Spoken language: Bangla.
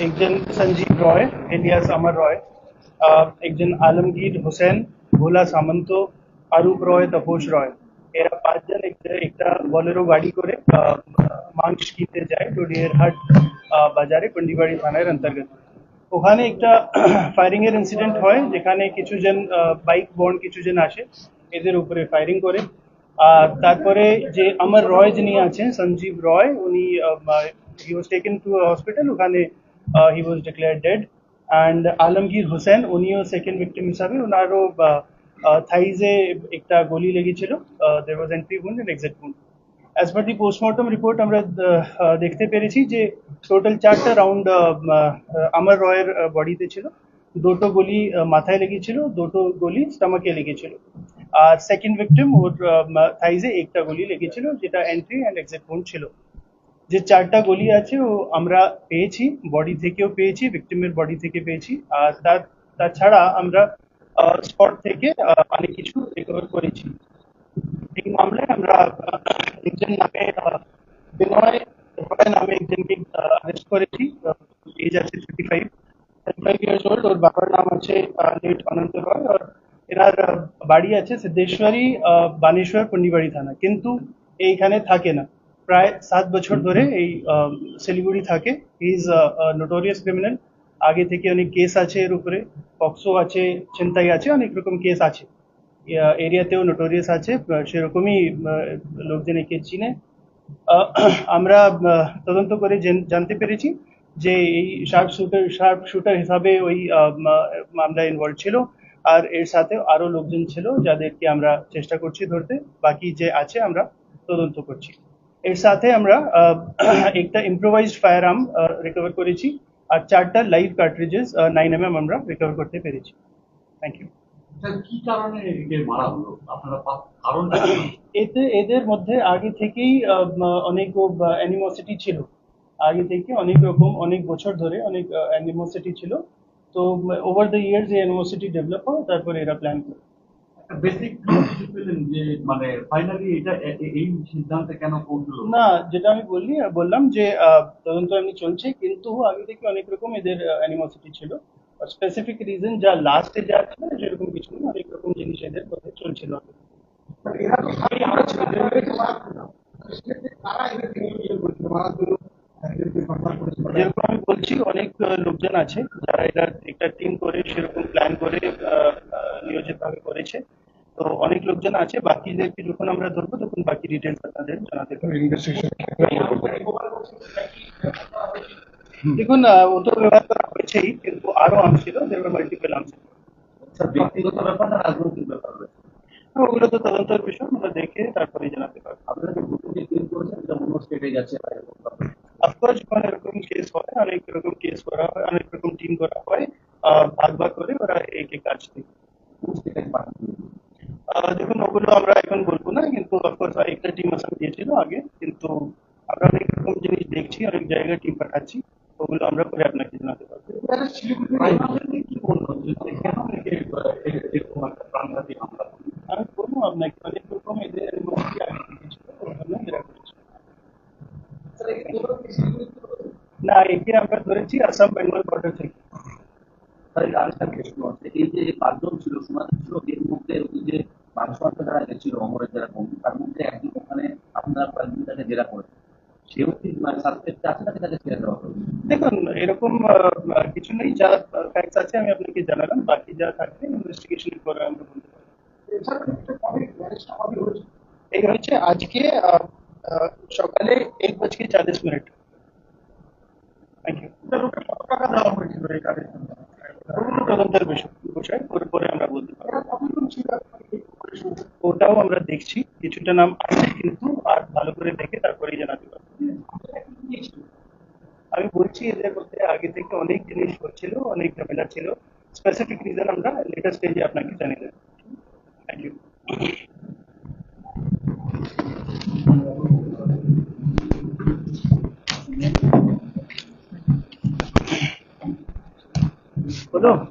একজন সঞ্জীব রয় এলিয়াস অমর রয় আহ, একজন আলমগীর হোসেন ভোলা সামন্ত অরূপ রয় তপোষ রয় এরা পাঁচজন একটা- একটা বলেরো গাড়ি করে আহ, মাংস কিনতে যায় টুডিয়ার হাট আহ, বাজারে পন্ডিবাড়ি থানার অন্তর্গত ওখানে একটা ফায়ারিং এর ইনসিডেন্ট হয় যেখানে কিছুজন বাইক বন্ড কিছুজন আসে এদের উপরে ফায়ারিং করে আর তারপরে যে অমর রয় যিনি আছেন সঞ্জীব রয় উনি he was taken to hospital ওখানে he was declare dead and Alamgir Hossain উনিও সেকেন্ড ভিক্টিম হিসাবে ওনারও থাইজে একটা গলি লেগেছিল there was entry wound and exit wound. As per the postmortem report আমরা দেখতে পেরেছি যে টোটাল চারটা রাউন্ড আমর রয়ের বডিতে ছিল দুটো গলি মাথায় লেগেছিল দুটো গলি স্টামাকে লেগেছিল আর সেকেন্ড ভিকটিম ওর থাইজে একটা গলি লেগেছিল যেটা এন্ট্রি অ্যান্ড এক্সিট wound ছিল যে চারটা গলি আছে, ও আমরা পেয়েছি বডি থেকেও পেয়েছি ভিকটিমের বডি থেকে পেয়েছি। আর তার তাছাড়া আমরা স্পট থেকে অনেক কিছু রিকভার করেছি। এই মামলায় আমরা একজন নামে বিনয় রয় নামে একজনকে অ্যারেস্ট করেছি। এজ আছে thirty five thirty five years old ওর বাবার নাম আছে লেট অনন্ত রয়। আর এনার বাড়ি আছে সিদ্ধেশ্বরী বানেশ্বর, পন্ডিবাড়ি থানা। কিন্তু এইখানে থাকে না। প্রায় সাত বছর ধরে এই শিলিগুড়ি থাকে। ইজ নোটোরিয়াস ক্রিমিনাল আগে থেকে অনেক কেস আছে এর উপরে। পক্সো আছে ছিনতাই আছে অনেক রকম কেস আছে। এরিয়াতেও নোটোরিয়াস আছে। সেরকমই লোকজন একে চিনে। আমরা তদন্ত করে জানতে পেরেছি যে এই শার্প শুটার শার্প শুটার হিসাবে ওই মামলায় ইনভলভ ছিল। আর এর সাথে আরও লোকজন ছিল যাদেরকে আমরা চেষ্টা করছি ধরতে। বাকি যে আছে আমরা তদন্ত করছি। এর সাথে আমরা একটা ইম্প্রোভাইজড ফায়ার আর্ম রিকভার করেছি আর চারটা লাইভ কার্ট্রিজেস নাইন এম আমরা রিকভার করতে পেরেছি। থ্যাংক ইউ কি কারণে একে মারা হলো? আপনারা পা- এতে এদের মধ্যে আগে থেকেই অনেক অ্যানিমোসিটি ছিল। আগে থেকে অনেক রকম অনেক বছর ধরে অনেক অ্যানিমোসিটি ছিল। তো ওভার দ্য ইয়ার্স এই অ্যানিমোসিটি ডেভেলপ হয় তারপরে এরা প্ল্যান করে। বেসিক যে মানে ফাইনালি এটা এ- এ- এই সিদ্ধান্তে কেন পৌঁছলো? না যেটা আমি বললি বললাম যে তদন্ত এমনি চলছে কিন্তু আগে থেকে অনেক রকম এদের অ্যানিমোসিটি ছিল। স্পেসিফিক রিজন যা লাস্টে যা ছিল সেরকম কিছু নেই অনেক রকম জিনিস এদের মধ্যে চলছিল। যেরকম বলছি অনেক লোকজন আছে যারা এটা একটা টিম করে সেরকম প্ল্যান করে নিয়োজিত ভাবে করেছে। তো অনেক লোকজন আছে বাকিদেরকে যখন আমরা ধরবো তখন বাকি ডিটেলস আপনাদের জানাতে দেখুন ও তো ব্যবহার করা হয়েছেই কিন্তু আরও আর্ম ছিল মাল্টিপল ছিল। ব্যক্তিগত ব্যাপার না রাজনৈতিক ব্যাপার। ওগুলো তো তদন্তের বিষয় আমরা দেখে তারপরে জানাতে পারব। আপনারা যে গ্রুপে যে টিম করেছেন সেটা অন্য স্টেটে ব্যাপার। অফকোর্স যখন এরকম কেস হয় অনেক রকম কেস করা হয় অনেক রকম টিম করা হয় আহ, ভাগ ভাগ করে ওরা এক এক কাজ থেকে কোন স্টেটে পাঠানো হয়েছে? আহ, দেখুন ওগুলো আমরা এখন বলব না কিন্তু অফকোর্স একটা টিম আসাম দিয়েছিল আগে কিন্তু আমরা অনেক রকম জিনিস দেখছি অনেক জায়গায় টিম পাঠাচ্ছি ওগুলো আমরা করে আপনাকে জানাতে পারব Primarily কি বলল যে কেন একে আহ, এ- এরকম একটা প্রাণঘাতী হামলা করল? আমি বলব আপনাকে অনেক রকম এদের animosity আগে থেকে ছিল ওর জন্য এরা করেছে। না একে আমরা ধরেছি আসাম বেঙ্গল বর্ডার থেকে তাহলে আরেকটা প্রশ্ন আছে এই যে পাঁচজন ছিল শোনা যাচ্ছিল এর মধ্যে ওই যে মাংসমাত্র যারা গেছিল অমরের যারা বন্ধু তার মধ্যে একজন ওখানে আপনারা কয়েকদিন তাকে জেরা করেছেন সেও কি মানে সাসপেক্ট আছে নাকি তাকে ছেড়ে দেওয়া হবে দেখুন এরকম আহ, কিছু নেই যা ফ্যাক্টস আছে আমি আপনাকে জানালাম বাকি যা থাকবে ইনভেস্টিগেশন করে আমরা বলতে পারব এই হচ্ছে আজকে আহ, আহ, সকালে এক বজকে চাল্লিশ মিনিট ওটাও আমরা দেখছি, কিছুটা নাম আছে কিন্তু, আর ভালো করে দেখে তারপরেই জানাতে পারব। আমি বলছি, এদের মধ্যে আগে থেকে অনেক জিনিস হচ্ছিল, অনেক ঝামেলা ছিল। স্পেসিফিক রিজন আমরা লেটেস্ট স্টেজে আপনাকে জানিয়ে দেবো। ど、